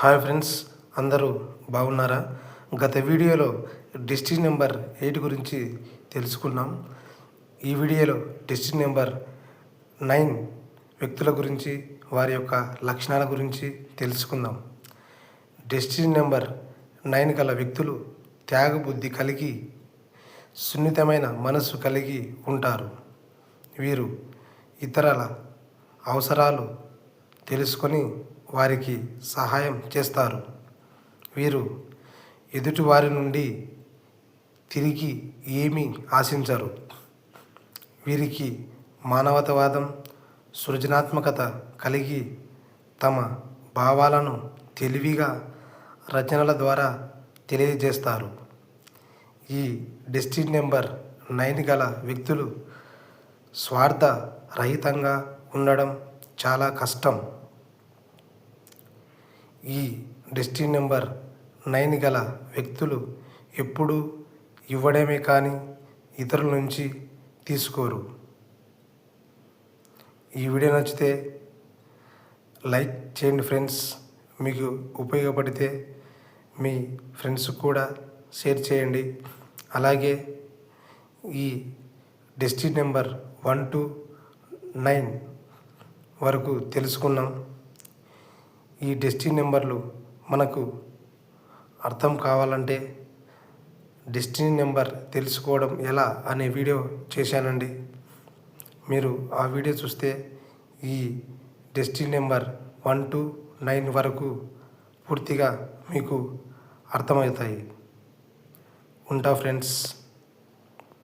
Hi friends అందరూ బాగున్నారా? గత వీడియోలో డిస్ట్రిక్ట్ నెంబర్ ఎయిట్ గురించి తెలుసుకున్నాం. ఈ వీడియోలో డిస్ట్రిక్ట్ నెంబర్ నైన్ వ్యక్తుల గురించి వారి యొక్క లక్షణాల గురించి తెలుసుకుందాం. డిస్ట్రిక్ట్ నెంబర్ నైన్ గల వ్యక్తులు త్యాగబుద్ధి కలిగి సున్నితమైన మనసు కలిగి ఉంటారు. వీరు ఇతరుల అవసరాలు తెలుసుకొని వారికి సహాయం చేస్తారు. వీరు ఎదుటి వారి నుండి తిరిగి ఏమీ ఆశించరు. వీరికి మానవతవాదం సృజనాత్మకత కలిగి తమ భావాలను తెలివిగా రచనల ద్వారా తెలియజేస్తారు. ఈ డిస్ట్రిక్ట్ నెంబర్ నైన్ గల వ్యక్తులు స్వార్థ రహితంగా ఉండడం చాలా కష్టం. ఈ డిస్ట్రిక్ట్ నెంబర్ నైన్ గల వ్యక్తులు ఎప్పుడూ ఇవ్వడమే కానీ ఇతరుల నుంచి తీసుకోరు. ఈ వీడియో నచ్చితే లైక్ చేయండి ఫ్రెండ్స్. మీకు ఉపయోగపడితే మీ ఫ్రెండ్స్ కూడా షేర్ చేయండి. అలాగే ఈ district number one to nine వరకు తెలుసుకున్నాం. ఈ డిస్ట్రిక్ట్ నెంబర్లు మనకు అర్థం కావాలంటే డిస్ట్రిక్ట్ నెంబర్ తెలుసుకోవడం ఎలా అనే వీడియో చేశానండి. మీరు ఆ వీడియో చూస్తే ఈ destiny number one to nine వరకు పూర్తిగా మీకు అర్థమవుతాయి. ఉంటా ఫ్రెండ్స్.